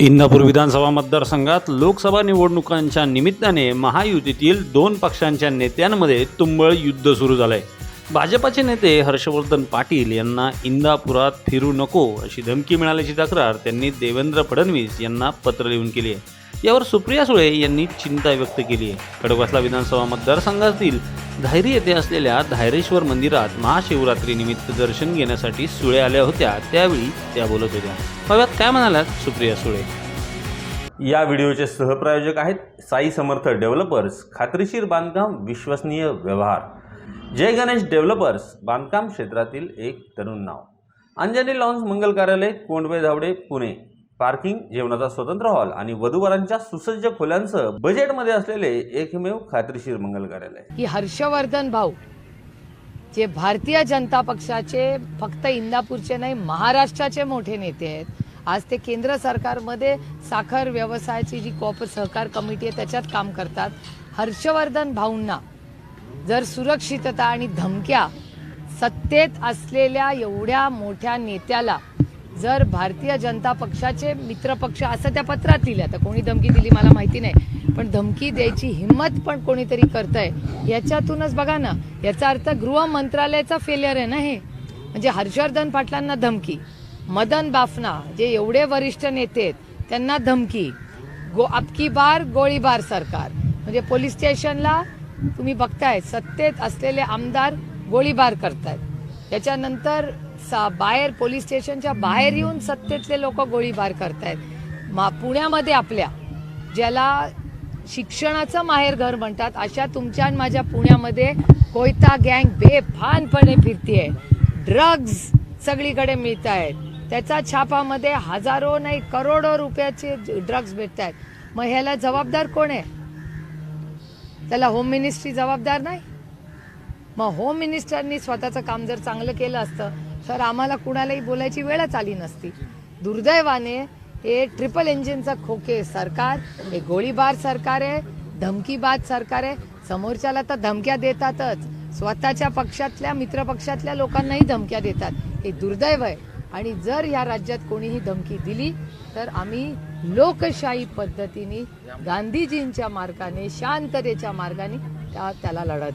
इंदापूर विधानसभा मतदारसंघात लोकसभा निवडणुकांच्या निमित्ताने महायुतीतील दोन पक्षांच्या नेत्यांमध्ये तुंबळ युद्ध सुरू झालंय. भाजपाचे नेते हर्षवर्धन पाटील यांना इंदापुरात फिरू नको अशी धमकी मिळाल्याची तक्रार त्यांनी देवेंद्र फडणवीस यांना पत्र लिहून केली आहे. यावर सुप्रिया सुळे यांनी चिंता व्यक्त केली आहे. खडकवासला विधानसभा मतदारसंघातील धायरी येथे असलेल्या धायरेश्वर मंदिरात महाशिवरात्रीनिमित्त दर्शन घेण्यासाठी सुळे आल्या होत्या. त्यावेळी त्या बोलत होत्या. पाव्यात काय म्हणाल्यात सुप्रिया सुळे? या व्हिडिओचे सहप्रायोजक आहेत साई समर्थ डेव्हलपर्स खात्रीशीर बांधकाम विश्वसनीय व्यवहार. जय गणेश डेव्हलपर्स बांधकाम क्षेत्रातील एक तरुण नाव. अंजनी लॉन्स मंगल कार्यालय कोंडवे धावडे पुणे. पार्किंग जेवणाचा स्वतंत्र हॉल आणि वधूवरांच्या सुसज्ज खोल्यांसह बजेटमध्ये असलेले एकमेव खात्रीशीर मंगल कार्यालय. की हर्षवर्धन भाऊ जे भारतीय जनता पक्षाचे फक्त इंदापूरचे नाही महाराष्ट्राचे मोठे नेते आहेत. आज ते केंद्र सरकारमध्ये साखर व्यवसायाची जी कॉप सहकार कमिटी आहे त्याच्यात काम करतात. हर्षवर्धन भाऊंना जर सुरक्षितता आणि धमक्या सत्तेत असलेल्या एवढ्या मोठ्या नेत्याला जर भारतीय जनता पक्षाचे मित्रपक्ष असं त्या पत्रात लिहिलं आता कोणी धमकी दिली मला माहिती नाही. पण धमकी द्यायची हिंमत पण कोणीतरी करतंय याच्यातूनच बघा ना. याचा अर्थ गृह मंत्रालयाचा फेलियर आहे ना हे. म्हणजे हर्षवर्धन पाटलांना धमकी. मदन बाफना जे एवढे वरिष्ठ नेते आहेत त्यांना धमकी. गो अबकी बार गोळीबार सरकार. म्हणजे पोलीस स्टेशनला तुम्ही बघताय सत्तेत असलेले आमदार गोळीबार करतायत. त्याच्यानंतर सा- बाहेर पोलीस स्टेशनच्या बाहेर येऊन सत्तेतले लोक गोळीबार करतायत. मा पुण्यामध्ये आपल्या ज्याला शिक्षणाचं माहेर घर म्हणतात अशा तुमच्या आणि माझ्या पुण्यामध्ये कोयता गँग बेफानपणे फिरतीये. ड्रग्ज सगळीकडे मिळत आहेत त्याच्या छापामध्ये हजारो नाही करोडो रुपयाचे ड्रग्ज भेटत आहेत मग ह्याला जबाबदार कोण आहे? त्याला होम मिनिस्ट्री जबाबदार नाही? मग होम मिनिस्टरनी स्वतःचं काम जर चांगलं केलं असतं तर आम्हाला कुणालाही बोलायची वेळच आली नसती. दुर्दैवाने हे ट्रिपल इंजिनचं खोके सरकार हे गोळीबार सरकार आहे धमकीबाज सरकार आहे. समोरच्याला तर धमक्या देतातच. स्वतःच्या पक्षातल्या मित्रपक्षातल्या लोकांनाही धमक्या देतात. हे दुर्दैव आहे. आणि जर या राज्यात कोणीही धमकी दिली तर आम्ही लोकशाही पद्धतीने गांधीजींच्या मार्गाने शांततेच्या मार्गाने त्या त्याला लढा देऊ.